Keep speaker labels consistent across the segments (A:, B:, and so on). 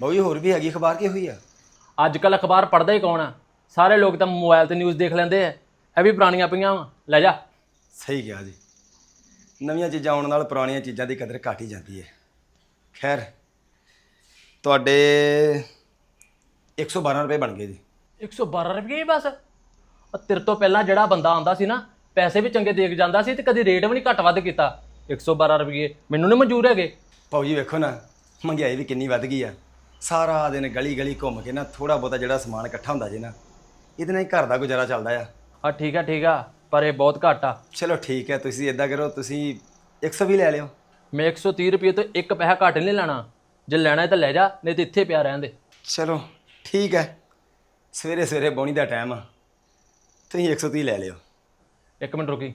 A: ਬਾਊ ਜੀ ਹੋਰ ਵੀ ਹੈਗੀ ਅਖਬਾਰ ਕੀ ਹੋਈ ਆ?
B: ਅੱਜ ਕੱਲ ਅਖਬਾਰ ਪੜ੍ਹਦਾ ਹੀ ਕੌਣ ਆ? ਸਾਰੇ ਲੋਕ ਤਾਂ ਮੋਬਾਈਲ ਤੇ ਨਿਊਜ਼ ਦੇਖ ਲੈਂਦੇ ਆ। ਇਹ ਵੀ ਪੁਰਾਣੀਆਂ ਪਈਆਂ ਵਾ। ਲੈ ਜਾ।
A: ਸਹੀ ਕਿਹਾ ਜੀ। ਨਵੀਆਂ ਚੀਜ਼ਾਂ ਆਉਣ ਨਾਲ ਪੁਰਾਣੀਆਂ ਚੀਜ਼ਾਂ ਦੀ ਕਦਰ ਘਟ ਹੀ ਜਾਂਦੀ ਹੈ। ਖੈਰ ਤੁਹਾਡੇ 112 ਰੁਪਏ ਬਣ ਗਏ ਜੀ।
B: 112 ਰੁਪਏ ਹੀ ਬਸ। ਉਹ ਤੇਰੇ ਤੋਂ ਪਹਿਲਾਂ ਜਿਹੜਾ ਬੰਦਾ ਆਂਦਾ ਸੀ ਨਾ ਪੈਸੇ ਵੀ ਚੰਗੇ ਦੇ ਕੇ ਜਾਂਦਾ ਸੀ ਤੇ ਕਦੀ ਰੇਟ ਵੀ ਨਹੀਂ ਘੱਟ ਵੱਧ ਕੀਤਾ। 112 ਰੁਪਏ ਮੈਨੂੰ ਨਹੀਂ ਮਨਜ਼ੂਰ ਹੈਗੇ।
A: ਭਾਊ ਜੀ ਵੇਖੋ ਨਾ। ਮਹਿੰਗਾਈ ਵੀ ਕਿੰਨੀ ਵੱਧ ਗਈ ਆ। ਸਾਰਾ ਦਿਨ ਗਲੀ ਗਲੀ ਘੁੰਮ ਕੇ ਨਾ ਥੋੜਾ ਬਹੁਤਾ ਜਿਹੜਾ ਸਮਾਨ ਇਕੱਠਾ ਹੁੰਦਾ ਜੇ ਨਾ ਇਹਦੇ ਨਾਲ ਹੀ ਘਰ ਦਾ ਗੁਜ਼ਾਰਾ ਚੱਲਦਾ ਆ।
B: ਆ ਠੀਕ ਆ ਠੀਕ ਆ ਪਰ ਇਹ ਬਹੁਤ ਘੱਟ ਆ।
A: ਚਲੋ ਠੀਕ ਹੈ ਤੁਸੀਂ ਇਦਾਂ ਕਰੋ ਤੁਸੀਂ 120 ਲੈ ਲਿਓ।
B: ਮੈਂ 130 ਰੁਪਏ ਤੋਂ ਇੱਕ ਪੈਸਾ ਘੱਟ ਨਹੀਂ ਲੈਣਾ। ਜੇ ਲੈਣਾ ਹੈ ਤਾਂ ਲੈ ਜਾ ਨਹੀਂ ਤੇ ਇੱਥੇ ਪਿਆ ਰਹਿਣ ਦੇ।
A: ਚਲੋ ਠੀਕ ਹੈ ਸਵੇਰੇ ਸਵੇਰੇ ਬੋਣੀ ਦਾ ਟਾਈਮ ਆ। ਤੁਸੀਂ 130 ਲੈ ਲਿਓ।
B: ਇੱਕ ਮਿੰਟ ਰੁਕੀ।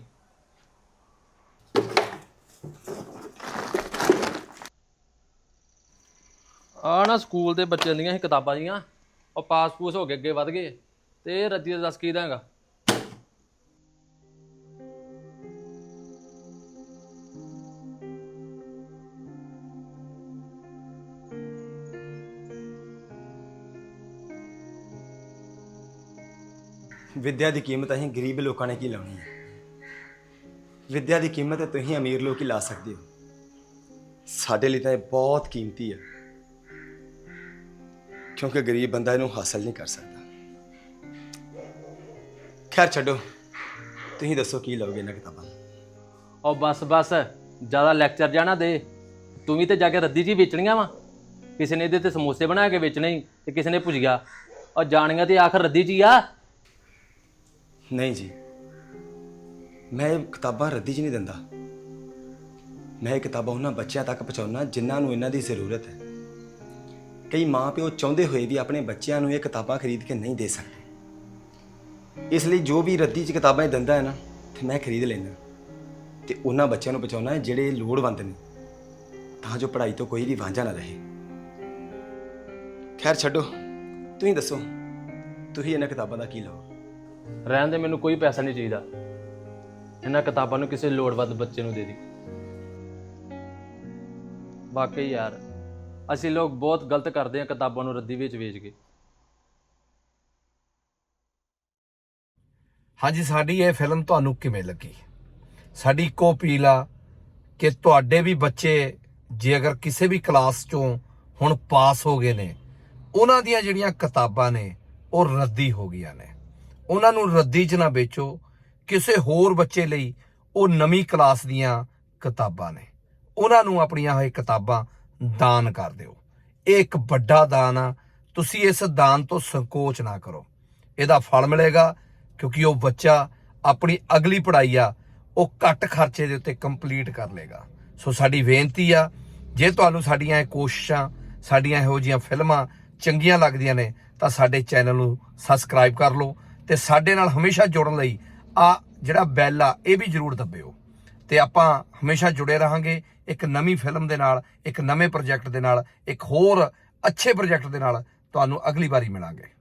B: ਆ ਨਾ ਸਕੂਲ ਦੇ ਬੱਚਿਆਂ ਦੀਆਂ ਸੀ ਕਿਤਾਬਾਂ ਜੀਆਂ, ਉਹ ਪਾਸ ਪੂਸ ਹੋ ਕੇ ਅੱਗੇ ਵਧ ਗਏ, ਤੇ ਇਹ ਰੱਦੀ ਦਾ ਦੱਸ ਕੀ ਦਾਂਗਾ
A: ਵਿੱਦਿਆ ਦੀ ਕੀਮਤ ਅਸੀਂ ਗਰੀਬ ਲੋਕਾਂ ਨੇ ਕੀ ਲਾਉਣੀ ਹੈ? ਵਿੱਦਿਆ ਦੀ ਕੀਮਤ ਤੁਸੀਂ ਅਮੀਰ ਲੋਕ ਹੀ ਲਾ ਸਕਦੇ ਹੋ। ਸਾਡੇ ਲਈ ਤਾਂ ਇਹ ਬਹੁਤ ਕੀਮਤੀ ਹੈ। ਕਿਉਂਕਿ ਗਰੀਬ ਬੰਦਾ ਇਹਨੂੰ ਹਾਸਲ ਨਹੀਂ ਕਰ ਸਕਦਾ। ਖੈਰ ਛੱਡੋ ਤੁਸੀਂ ਦੱਸੋ ਕੀ ਲਓਗੇ ਇਹਨਾਂ ਕਿਤਾਬਾਂ?
B: ਉਹ ਬਸ ਬਸ ਜ਼ਿਆਦਾ ਲੈਕਚਰ ਜਾਣਾ ਦੇ। ਤੂੰ ਵੀ ਤੇ ਜਾ ਕੇ ਰੱਦੀ ਜੀ ਵੇਚਣੀਆਂ ਵਾ। ਕਿਸੇ ਨੇ ਇਹਦੇ ਤੇ ਸਮੋਸੇ ਬਣਾ ਕੇ ਵੇਚਣੇ ਈ ਤੇ ਕਿਸੇ ਨੇ ਭੁਜੀਆ। ਉਹ ਜਾਣੀਆਂ ਤੇ ਆਖਰ ਰੱਦੀ ਜੀ ਆ।
A: ਨਹੀਂ ਜੀ ਮੈਂ ਇਹ ਕਿਤਾਬਾਂ ਰੱਦੀ 'ਚ ਨਹੀਂ ਦਿੰਦਾ। ਮੈਂ ਇਹ ਕਿਤਾਬਾਂ ਉਹਨਾਂ ਬੱਚਿਆਂ ਤੱਕ ਪਹੁੰਚਾਉਣਾ ਜਿਨ੍ਹਾਂ ਨੂੰ ਇਹਨਾਂ ਦੀ ਜ਼ਰੂਰਤ ਹੈ। ਕਈ ਮਾਪਿਓ ਚਾਹੁੰਦੇ ਹੋਏ ਵੀ ਆਪਣੇ ਬੱਚਿਆਂ ਨੂੰ ਇਹ ਕਿਤਾਬਾਂ ਖਰੀਦ ਕੇ ਨਹੀਂ ਦੇ ਸਕਦੇ। ਇਸ ਲਈ ਜੋ ਵੀ ਰੱਦੀ 'ਚ ਕਿਤਾਬਾਂ ਇਹ ਦਿੰਦਾ ਹੈ ਨਾ, ਤੇ ਮੈਂ ਖਰੀਦ ਲੈਂਦਾ। ਤੇ ਉਹਨਾਂ ਬੱਚਿਆਂ ਨੂੰ ਪਹੁੰਚਾਉਣਾ ਹੈ ਜਿਹੜੇ ਲੋੜਵੰਦ ਨੇ, ਤਾਂ ਜੋ ਪੜ੍ਹਾਈ ਤੋਂ ਕੋਈ ਵੀ ਵਾਂਝਾ ਨਾ ਰਹੇ। ਖੈਰ ਛੱਡੋ, ਤੁਸੀਂ ਦੱਸੋ, ਤੁਸੀਂ ਇਹਨਾਂ ਕਿਤਾਬਾਂ ਦਾ ਕੀ ਲਓ?
B: ਰਹਿਣ ਦੇ, ਮੈਨੂੰ ਕੋਈ ਪੈਸਾ ਨਹੀਂ ਚਾਹੀਦਾ। ਇਹਨਾਂ ਕਿਤਾਬਾਂ ਨੂੰ ਕਿਸੇ ਲੋੜਵੰਦ ਬੱਚੇ ਨੂੰ ਦੇ ਦੀ। ਵਾਕਈ ਯਾਰ ਅਸੀਂ ਲੋਕ ਬਹੁਤ ਗਲਤ ਕਰਦੇ ਹਾਂ ਕਿਤਾਬਾਂ ਨੂੰ ਰੱਦੀ ਵਿੱਚ ਵੇਚ ਕੇ।
C: ਹਾਂਜੀ, ਸਾਡੀ ਇਹ ਫਿਲਮ ਤੁਹਾਨੂੰ ਕਿਵੇਂ ਲੱਗੀ? ਸਾਡੀ ਇੱਕੋ ਅਪੀਲ ਆ ਕਿ ਤੁਹਾਡੇ ਵੀ ਬੱਚੇ ਜੇ ਅਗਰ ਕਿਸੇ ਵੀ ਕਲਾਸ ਚੋਂ ਹੁਣ ਪਾਸ ਹੋ ਗਏ ਨੇ, ਉਹਨਾਂ ਦੀਆਂ ਜਿਹੜੀਆਂ ਕਿਤਾਬਾਂ ਨੇ, ਉਹ ਰੱਦੀ ਹੋ ਗਈਆਂ ਨੇ। ਉਹਨਾਂ ਨੂੰ ਰੱਦੀ 'ਚ ਨਾ ਵੇਚੋ, ਕਿਸੇ ਹੋਰ ਬੱਚੇ ਲਈ ਉਹ ਨਵੀਂ ਕਲਾਸ ਦੀਆਂ ਕਿਤਾਬਾਂ ਨੇ। ਉਹਨਾਂ ਨੂੰ ਆਪਣੀਆਂ ਇਹ ਕਿਤਾਬਾਂ ਦਾਨ ਕਰ ਦਿਓ। ਇਹ ਇੱਕ ਵੱਡਾ ਦਾਨ ਆ। ਤੁਸੀਂ ਇਸ ਦਾਨ ਤੋਂ ਸੰਕੋਚ ਨਾ ਕਰੋ। ਇਹਦਾ ਫਲ ਮਿਲੇਗਾ ਕਿਉਂਕਿ ਉਹ ਬੱਚਾ ਆਪਣੀ ਅਗਲੀ ਪੜ੍ਹਾਈ ਆ, ਉਹ ਘੱਟ ਖਰਚੇ ਦੇ ਉੱਤੇ ਕੰਪਲੀਟ ਕਰ ਲੇਗਾ। ਸੋ ਸਾਡੀ ਬੇਨਤੀ ਆ, ਜੇ ਤੁਹਾਨੂੰ ਸਾਡੀਆਂ ਇਹ ਕੋਸ਼ਿਸ਼ਾਂ, ਸਾਡੀਆਂ ਇਹੋ ਜਿਹੀਆਂ ਫਿਲਮਾਂ ਚੰਗੀਆਂ ਲੱਗਦੀਆਂ ਨੇ, ਤਾਂ ਸਾਡੇ ਚੈਨਲ ਨੂੰ ਸਬਸਕ੍ਰਾਈਬ ਕਰ ਲਓ ਤੇ ਸਾਡੇ ਨਾਲ ਹਮੇਸ਼ਾ ਜੁੜਨ ਲਈ ਆ ਜਿਹੜਾ ਬੈਲ ਆ, ਇਹ ਵੀ ਜਰੂਰ ਦੱਬਿਓ। ਤੇ ਆਪਾਂ ਹਮੇਸ਼ਾ ਜੁੜੇ ਰਹਾਂਗੇ ਇੱਕ ਨਵੀਂ ਫਿਲਮ ਦੇ ਨਾਲ, ਇੱਕ ਨਵੇਂ ਪ੍ਰੋਜੈਕਟ ਦੇ ਨਾਲ, ਇੱਕ ਹੋਰ ਅੱਛੇ ਪ੍ਰੋਜੈਕਟ ਦੇ ਨਾਲ। ਤੁਹਾਨੂੰ ਅਗਲੀ ਵਾਰੀ ਮਿਲਾਂਗੇ।